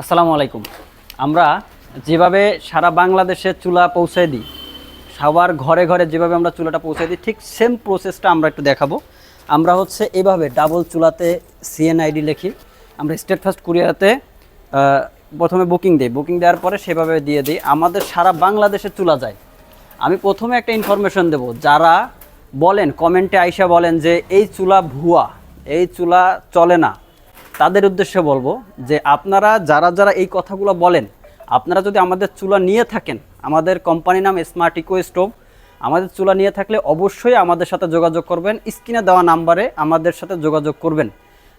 আসসালামু আলাইকুম। আমরা যেভাবে সারা বাংলাদেশে চুলা পৌঁছে দিই, সবার ঘরে ঘরে যেভাবে আমরা চুলাটা পৌঁছে দিই, ঠিক সেম প্রসেসটা আমরা একটু দেখাবো। আমরা হচ্ছে এভাবে ডাবল চুলাতে সিএনআইডি লিখি। আমরা স্টেট ফার্স্ট কুরিয়াতে প্রথমে বুকিং দিই। বুকিং দেওয়ার পরে সেভাবে দিয়ে দিই। আমাদের সারা বাংলাদেশে চুলা যায়। আমি প্রথমে একটা ইনফরমেশন দেব। যারা বলেন কমেন্টে আইসা বলেন যে, এই চুলা ভুয়া, এই চুলা চলে না। তাদের উদ্দেশ্যে বলব যে আপনারা, যারা যারা এই কথাগুলো বলেন, আপনারা যদি আমাদের চুলা নিয়ে থাকেন, আমাদের কোম্পানির নাম স্মার্ট ইকো স্টোভ আমাদের চুলা নিয়ে থাকলে অবশ্যই আমাদের সাথে যোগাযোগ করবেন। স্ক্রিনে দেওয়া নাম্বারে আমাদের সাথে যোগাযোগ করবেন।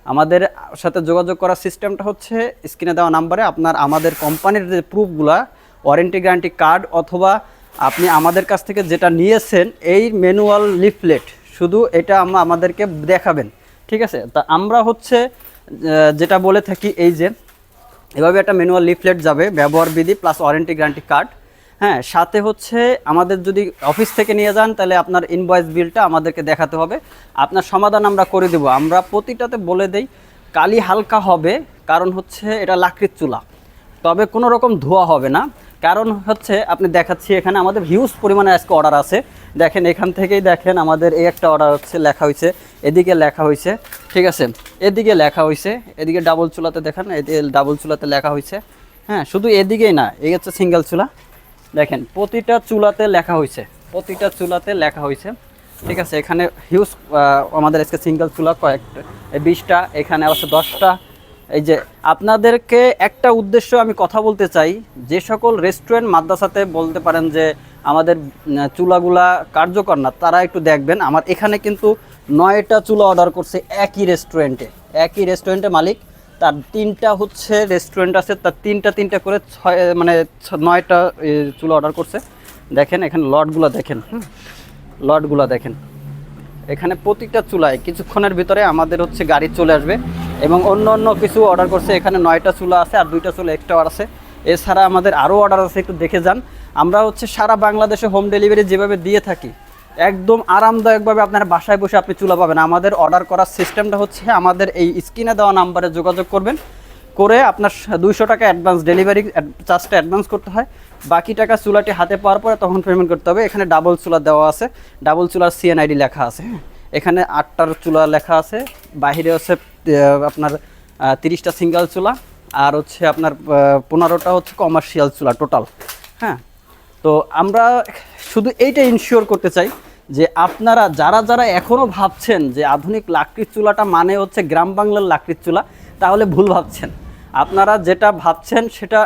আমাদের সাথে যোগাযোগ করার সিস্টেমটা হচ্ছে, স্ক্রিনে দেওয়া নাম্বারে আপনার, আমাদের কোম্পানির যে প্রুফগুলা ওয়ারেন্টি গ্যারান্টি কার্ড অথবা আপনি আমাদের কাছ থেকে যেটা নিয়েছেন, এই ম্যানুয়াল লিফলেট শুধু এটা আমাদেরকে দেখাবেন। ঠিক আছে? তা আমরা হচ্ছে যেটা বলে থাকি এই যে, এভাবে একটা ম্যানুয়াল লিফলেট যাবে, ব্যবহার বিধি প্লাস ওয়ারেন্টি গ্যারান্টি কার্ড হ্যাঁ সাথে হচ্ছে আমাদের যদি অফিস থেকে নিয়ে যান, তাহলে আপনার ইনভয়েস বিলটা আমাদেরকে দেখাতে হবে। আপনার সমাধান আমরা করে দেব। আমরা প্রতিটাতে বলে দেই, কালি হালকা হবে, কারণ হচ্ছে এটা লাকড়ির চুলা। তবে কোনো রকম ধোয়া হবে না। কারণ হচ্ছে আপনি দেখাচ্ছি এখানে আমাদের হিউজ পরিমাণে আজকে অর্ডার আছে। দেখেন, এখান থেকেই দেখেন আমাদের এই একটা অর্ডার হচ্ছে, লেখা হয়েছে। এদিকে লেখা হয়েছে, ঠিক আছে? এদিকে লেখা হয়েছে, এদিকে ডাবল চুলাতে দেখেন, এদিকে ডাবল চুলাতে লেখা হয়েছে। হ্যাঁ শুধু এদিকেই না, এই হচ্ছে সিঙ্গেল চুলা। দেখেন, প্রতিটা চুলাতে লেখা হয়েছে, প্রতিটা চুলাতে লেখা হয়েছে। ঠিক আছে, এখানে হিউজ আমাদের আজকে সিঙ্গেল চুলা কয়েকটা বিশটা, এখানে আছে দশটা। এই যে আপনাদেরকে একটা উদ্দেশ্য আমি কথা বলতে চাই। যে সকল রেস্টুরেন্ট মাদ্রাসাতে বলতে পারেন যে আমাদের চুলাগুলা কার্যকর না, তারা একটু দেখবেন। আমার এখানে কিন্তু নয়টা চুলা অর্ডার করছে একই রেস্টুরেন্টে একই রেস্টুরেন্টে মালিক, তার তিনটা হচ্ছে রেস্টুরেন্ট আছে, তার তিনটা তিনটা করে ছয় মানে নয়টা চুলা অর্ডার করছে। দেখেন এখানে লটগুলো দেখেন লটগুলো দেখেন। এখানে প্রতিটা চুলায় কিছুক্ষণের ভিতরে আমাদের হচ্ছে গাড়ি চলে আসবে। এবং অন্য অন্য কিছু অর্ডার করছে। এখানে নয়টা চুলা আছে আর দুইটা চুলা এক্সট্রা আছে। এছাড়া আমাদের আরও অর্ডার আছে একটু দেখে যান। আমরা হচ্ছে সারা বাংলাদেশে হোম ডেলিভারি যেভাবে দিয়ে থাকি একদম আরামদায়কভাবে আপনার বাসায় বসে আপনি চুলা পাবেন। আমাদের অর্ডার করার সিস্টেমটা হচ্ছে আমাদের এই স্ক্রিনে দেওয়া নাম্বারে যোগাযোগ করবেন। করে আপনার দুইশো টাকা অ্যাডভান্স ডেলিভারি চার্জটা অ্যাডভান্স করতে হয়। বাকি টাকা চুলাটি হাতে পাওয়ার পরে তখন পেমেন্ট করতে হবে। এখানে ডাবল চুলা দেওয়া আছে। ডাবল চুলার সিএনআইডি লেখা আছে হ্যাঁ। এখানে আটটার চুলা লেখা আছে। হচ্ছে আহ, আপনার তিরিশটা সিঙ্গেল চুলা আর হচ্ছে আপনার পনেরোটা হচ্ছে কমার্শিয়াল চুলা টোটাল হ্যাঁ? তো আমরা শুধু এইটা ইনশিওর করতে চাই যে আপনারা, যারা যারা এখনও ভাবছেন যে আধুনিক লাকড়ির চুলাটা মানে হচ্ছে গ্রাম বাংলার লাকড়ির চুলা, তাহলে ভুল ভাবছেন। আপনারা যেটা ভাবছেন সেটা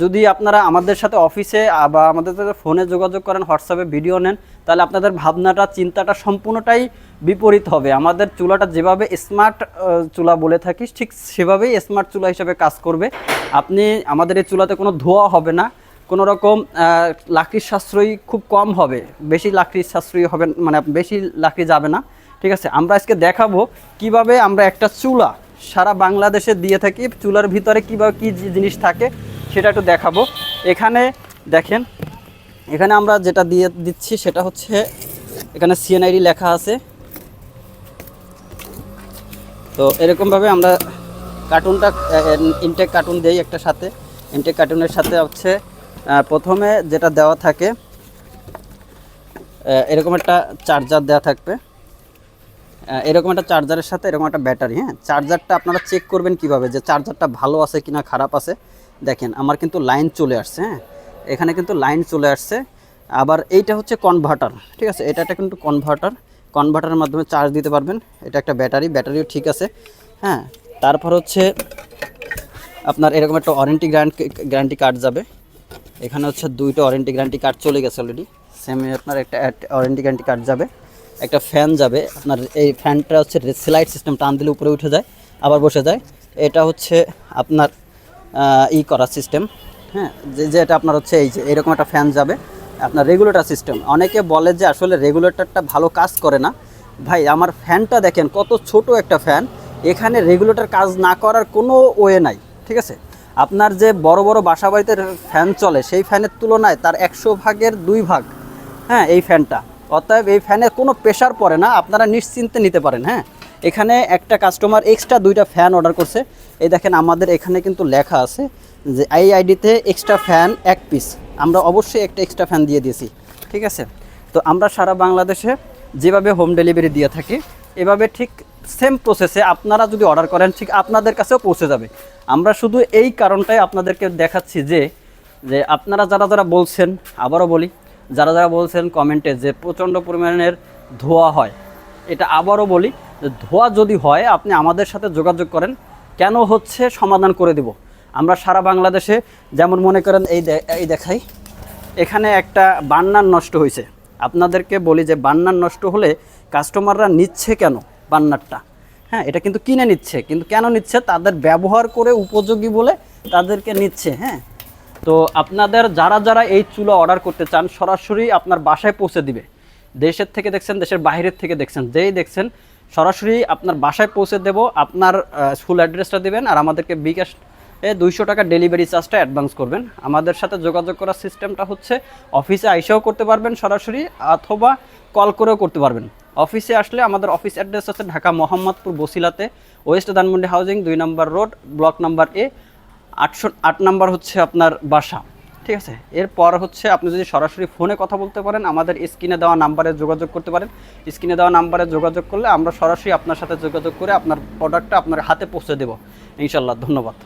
যদি আপনারা আমাদের সাথে অফিসে বা আমাদের সাথে ফোনে যোগাযোগ করেন হোয়াটসঅ্যাপে ভিডিও নেন, তাহলে আপনাদের ভাবনাটা, চিন্তাটা সম্পূর্ণটাই বিপরীত হবে। আমাদের চুলাটা যেভাবে স্মার্ট চুলা বলে থাকি, ঠিক সেভাবেই স্মার্ট চুলা হিসেবে কাজ করবে। আপনি, আমাদের এই চুলাতে কোনো ধোয়া হবে না, কোনো রকম লাকড়ির সাশ্রয়ী খুব কম হবে। বেশি লাকড়ির সাশ্রয়ী হবে মানে বেশি লাকড়ি যাবে না। ঠিক আছে, আমরা আজকে দেখাবো কীভাবে আমরা একটা চুলা সারা বাংলাদেশে দিয়ে থাকি, চুলার ভিতরে কীভাবে কী জিনিস থাকে। সেটা একটু দেখাবো। এখানে দেখেন, এখানে আমরা যেটা দিয়ে দিচ্ছি সেটা হচ্ছে, এখানে সিএনআইডি লেখা আছে। তো এরকমভাবে আমরা কার্টুনটা ইনটেক কার্টুন দেই একটা সাথে। ইনটেক কার্টুনের সাথে হচ্ছে প্রথমে যেটা দেওয়া থাকে এরকম একটা চার্জার দেওয়া থাকবে। এরকম একটা চার্জারের সাথে এরকম একটা ব্যাটারি হ্যাঁ? চার্জারটা আপনারা চেক করবেন কীভাবে যে চার্জারটা ভালো আছে কিনা, খারাপ আছে। দেখেন, আমার কিন্তু লাইন চলে আসছে হ্যাঁ? এখানে কিন্তু লাইন চলে আসছে। আবার এইটা হচ্ছে কনভার্টার ঠিক আছে? এটা একটা কিন্তু কনভার্টার কনভার্টারের মাধ্যমে চার্জ দিতে পারবেন। এটা একটা ব্যাটারি ব্যাটারিও ঠিক আছে হ্যাঁ? তারপর হচ্ছে আপনার এরকম একটা ওয়ারেন্টি গ্যারান্টি গ্যারান্টি কার্ড যাবে। এখানে হচ্ছে দুইটা ওয়ারেন্টি গ্যারান্টি কার্ড চলে গেছে অলরেডি সেম আপনার একটা ওয়ারেন্টি গ্যারান্টি কার্ড যাবে। একটা ফ্যান যাবে। আপনার এই ফ্যানটা হচ্ছে স্লাইড সিস্টেম টান দিলে উপরে উঠে যায়, আবার বসে যায়। এটা হচ্ছে আপনার ই করার সিস্টেম হ্যাঁ? যে যেটা আপনার হচ্ছে এই যে, এরকম একটা ফ্যান যাবে। আপনার রেগুলেটর সিস্টেম অনেকে বলে যে আসলে রেগুলেটরটা ভালো কাজ করে না। ভাই, আমার ফ্যানটা দেখেন, কত ছোট একটা ফ্যান এখানে রেগুলেটর কাজ না করার কোনো ওয়ে নাই, ঠিক আছে? আপনার যে বড় বড় বাসা বাড়িতে ফ্যান চলে, সেই ফ্যানের তুলনায় তার একশো ভাগের দুই ভাগ হ্যাঁ এই ফ্যানটা অতএব এই ফ্যানে কোনো প্রেশার পড়ে না, আপনারা নিশ্চিন্তে নিতে পারেন হ্যাঁ? এখানে একটা কাস্টমার এক্সট্রা দুইটা ফ্যান অর্ডার করছে। এই দেখেন আমাদের এখানে কিন্তু লেখা আছে যে এই আইডিতে এক্সট্রা ফ্যান এক পিস আমরা অবশ্যই একটা এক্সট্রা ফ্যান দিয়ে দিয়েছি, ঠিক আছে? তো আমরা সারা বাংলাদেশে যেভাবে হোম ডেলিভারি দিয়ে থাকি, এভাবে ঠিক সেম প্রসেসে আপনারা যদি অর্ডার করেন, ঠিক আপনাদের কাছেও পৌঁছে যাবে। আমরা শুধু এই কারণটাই আপনাদেরকে দেখাচ্ছি যে যে আপনারা যারা যারা বলছেন, আবারও বলি, যারা যারা বলছেন কমেন্টে যে প্রচণ্ড পরিমাণের ধোয়া হয়, এটা আবারও বলি ধোয়া যদি হয়, আপনি আমাদের সাথে যোগাযোগ করেন কেন হচ্ছে সমাধান করে দেব? আমরা সারা বাংলাদেশে যেমন মনে করেন এই এই দেখাই, এখানে একটা বান্নার নষ্ট হয়েছে আপনাদেরকে বলি যে বান্নার নষ্ট হলে কাস্টমাররা নিচ্ছে কেন বান্নারটা? হ্যাঁ এটা কিন্তু কিনে নিচ্ছে, কিন্তু কেন নিচ্ছে? তাদের ব্যবহার করে উপযোগী বলে তাদেরকে নিচ্ছে হ্যাঁ? তো আপনাদের যারা যারা এই চুলা অর্ডার করতে চান, সরাসরি আপনার বাসায় পৌঁছে দিবে। দেশের থেকে দেখছেন, দেশের বাইরের থেকে দেখছেন, যেই দেখছেন সরাসরি আপনার বাসায় পৌঁছে দেব, আপনার ফুল অ্যাড্রেসটা দিবেন আর আমাদেরকে বিকাশ এ দুইশো টাকা ডেলিভারি চার্জটা অ্যাডভান্স করবেন। আমাদের সাথে যোগাযোগ করার সিস্টেমটা হচ্ছে অফিসে আইসেও করতে পারবেন সরাসরি অথবা কল করেও করতে পারবেন। অফিসে আসলে আমাদের অফিস অ্যাড্রেস আছে ঢাকা মোহাম্মদপুর বসিলাতে, ওয়েস্ট ধানমন্ডি হাউজিং, দুই number road, block number A, আটশো, আট নাম্বার হচ্ছে আপনার বাসা। ঠিক আছে? এরপর হচ্ছে আপনি যদি সরাসরি ফোনে কথা বলতে পারেন, আমাদের স্ক্রিনে দেওয়া নাম্বারে যোগাযোগ করতে পারেন। স্ক্রিনে দেওয়া নাম্বারে যোগাযোগ করলে আমরা সরাসরি আপনার সাথে যোগাযোগ করে আপনার প্রোডাক্টটা আপনার হাতে পৌঁছে দেবো। ইনশাল্লাহ ধন্যবাদ।